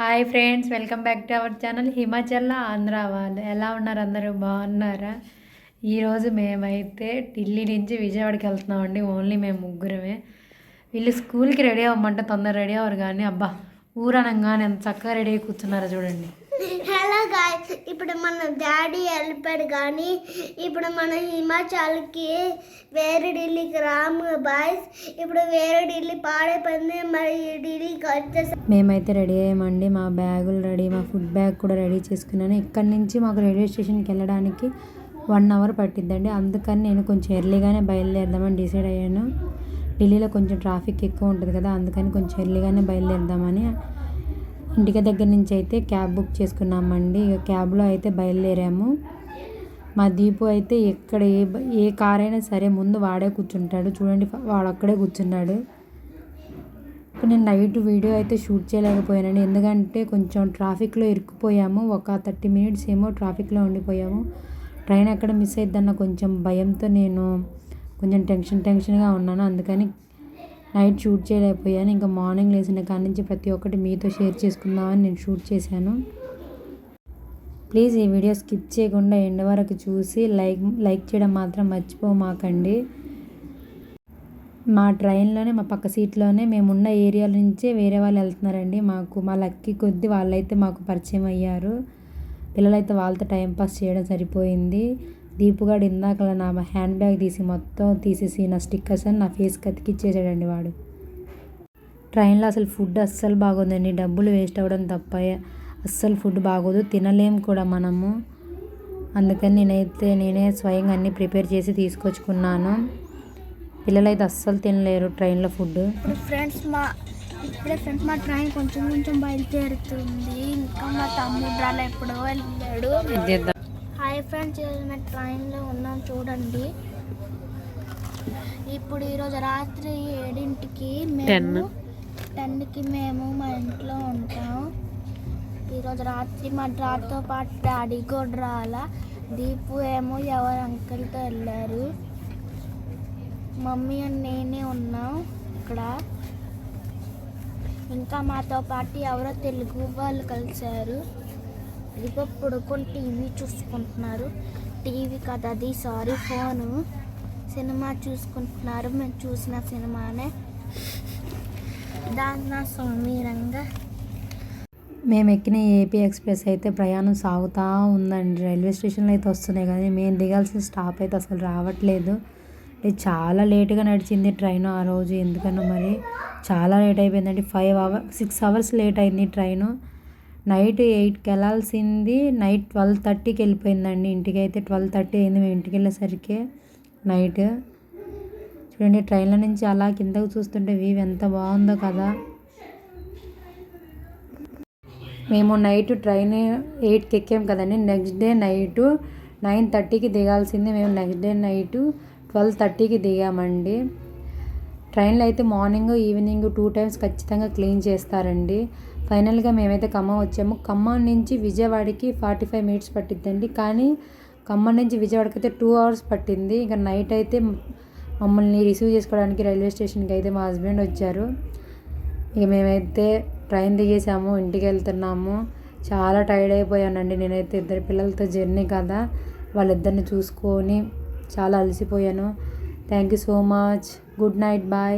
Hi friends welcome back to our channel Himachal Andhra వాళ్ళు. ఎలా ఉన్నారు అందరూ? బాగున్నారా? ఈరోజు మేమైతే ఢిల్లీ నుంచి విజయవాడకి వెళ్తున్నామండి. ఓన్లీ మేము ముగ్గురమే. వీళ్ళు స్కూల్కి రెడీ అవ్వమంటే తొందర రెడీ అవ్వరు కానీ అబ్బా ఊరనంగానే ఎంత చక్కగా రెడీ అయి కూర్చున్నారో చూడండి. గాయస్ ఇప్పుడు మన డాడీ వెళ్ళిపోయాడు కానీ ఇప్పుడు మన హిమాచల్కి వేరే ఢిల్లీకి రాము బాయ్స్ ఇప్పుడు వేరే ఢిల్లీ పాడైపోయింది. మరి ఢిల్లీకి వచ్చేసి మేమైతే రెడీ అయ్యామండి. మా బ్యాగులు రెడీ మా ఫుడ్ బ్యాగ్ కూడా రెడీ చేసుకున్నాను. ఇక్కడ నుంచి మాకు రైల్వే స్టేషన్కి వెళ్ళడానికి వన్ అవర్ పట్టిద్దండి. అందుకని నేను కొంచెం ఎర్లీగానే బయలుదేరదామని డిసైడ్ అయ్యాను. ఢిల్లీలో కొంచెం ట్రాఫిక్ ఎక్కువ ఉంటుంది కదా అందుకని కొంచెం ఎర్లీగానే బయలుదేరదామని ఇంటికి దగ్గర నుంచి అయితే క్యాబ్ బుక్ చేసుకున్నామండి. ఇక క్యాబ్లో అయితే బయలుదేరాము. మా దీపు అయితే ఎక్కడ ఏ బ- ఏ కార్ అయినా సరే ముందు వాడే కూర్చుంటాడు. చూడండి వాడు అక్కడే కూర్చున్నాడు. ఇప్పుడు నేను నైట్ వీడియో అయితే షూట్ చేయలేకపోయానండి. ఎందుకంటే కొంచెం ట్రాఫిక్లో ఇరుక్కుపోయాము. ఒక థర్టీ మినిట్స్ ఏమో ట్రాఫిక్లో ఉండిపోయాము. ట్రైన్ ఎక్కడ మిస్ అయిద్దన్న కొంచెం భయంతో నేను కొంచెం టెన్షన్ టెన్షన్గా ఉన్నాను. అందుకని నైట్ షూట్ చేయలేకపోయాను. ఇంకా మార్నింగ్ లేచిన కాడి నుంచి ప్రతి ఒక్కటి మీతో షేర్ చేసుకుందామని నేను షూట్ చేశాను. ప్లీజ్ ఈ వీడియో స్కిప్ చేయకుండా ఎండ్ వరకు చూసి లైక్ లైక్ చేయడం మాత్రం మర్చిపోమాకండి మా ట్రైన్లోనే మా పక్క సీట్లోనే మేమున్న ఏరియాల నుంచే వేరే వాళ్ళు వెళ్తున్నారండి. మాకు మా లక్కీ కొద్ది వాళ్ళైతే మాకు పరిచయం అయ్యారు. పిల్లలైతే వాళ్ళతో టైం పాస్ చేయడం సరిపోయింది. దీపుగాడు ఇందాక నా హ్యాండ్ బ్యాగ్ తీసి మొత్తం తీసేసి నా స్టిక్కర్స్ అని నా ఫేస్కి అతికిచ్చేసాడండి వాడు. ట్రైన్లో అసలు ఫుడ్ అస్సలు బాగోదండి. డబ్బులు వేస్ట్ అవ్వడం తప్ప అస్సలు ఫుడ్ బాగోదు. తినలేం కూడా మనము. అందుకని నేనైతే నేనే స్వయంగా అన్నీ ప్రిపేర్ చేసి తీసుకొచ్చుకున్నాను. పిల్లలైతే అస్సలు తినలేరు ట్రైన్లో ఫుడ్. ఫ్రెండ్స్ మా ఇప్పుడే ఫ్రెండ్స్ మా ట్రైన్ కొంచెం కొంచెం బయలుదేరుతుంది. ఇంకా మా తమ్ముడు రాలే ఎప్పుడో వెళ్ళాడు. హాయ్ ఫ్రెండ్స్ మేము ట్రైన్లో ఉన్నాం చూడండి. ఇప్పుడు ఈరోజు రాత్రి ఏడింటికి మేము టెన్కి మేము మా ఇంట్లో ఉంటాం. ఈరోజు రాత్రి మా డాడీతో పాటు డాడీ కూడా రాలా. దీపు ఏమో ఎవరు అంకుల్తో వెళ్ళారు. మమ్మీ అండ్ నేనే ఉన్నాం ఇక్కడ. ఇంకా మాతో పాటు ఎవరో తెలుగు వాళ్ళు కలిశారు. ఇదిగో పడుకొని టీవీ చూసుకుంటున్నారు. టీవీ కదా అది సారీ ఫోను. సినిమా చూసుకుంటున్నారు. మేము చూసిన సినిమానే. దాని సమీరంగా మేము ఎక్కిన ఏపీ ఎక్స్ప్రెస్ అయితే ప్రయాణం సాగుతూ ఉందండి. రైల్వే స్టేషన్లో అయితే వస్తున్నాయి కానీ మేము దిగాల్సిన స్టాప్ అయితే అసలు రావట్లేదు. చాలా లేట్గా నడిచింది ట్రైన్ ఆ రోజు. ఎందుకనో మరి చాలా లేట్ అయిపోయిందండి. Five hour six hours late అయింది ట్రైను. నైట్ ఎయిట్కి వెళ్ళాల్సింది నైట్ ట్వెల్వ్ థర్టీకి వెళ్ళిపోయిందండి ఇంటికి అయితే ట్వెల్వ్ థర్టీ అయింది మేము ఇంటికి వెళ్ళేసరికి నైట్. చూడండి ట్రైన్ల నుంచి అలా కిందకు చూస్తుంటే వ్యూ ఎంత బాగుందో కదా. మేము నైట్ ట్రైన్ ఎయిట్కి ఎక్కాం కదండి. నెక్స్ట్ డే నైట్ నైన్ థర్టీకి దిగాల్సింది. మేము నెక్స్ట్ డే నైట్ ట్వెల్వ్ థర్టీకి దిగామండి. ట్రైన్లో అయితే మార్నింగ్ ఈవినింగ్ టూ టైమ్స్ ఖచ్చితంగా క్లీన్ చేస్తారండి. ఫైనల్గా మేమైతే ఖమ్మం వచ్చాము. ఖమ్మం నుంచి విజయవాడకి ఫార్టీ ఫైవ్ మినిట్స్ పట్టిద్దండి. కానీ ఖమ్మం నుంచి విజయవాడకి అయితే టూ అవర్స్ పట్టింది. ఇంకా నైట్ అయితే మమ్మల్ని రిసీవ్ చేసుకోవడానికి రైల్వే స్టేషన్కి అయితే మా హస్బెండ్ వచ్చారు. ఇక మేమైతే ట్రైన్ దిగేసాము ఇంటికి వెళ్తున్నాము. చాలా టైర్డ్ అయిపోయానండి. నేనైతే ఇద్దరు పిల్లలతో జర్నీ కదా. వాళ్ళిద్దరిని చూసుకొని చాలా అలసిపోయాను. Thank you so much. Good night bye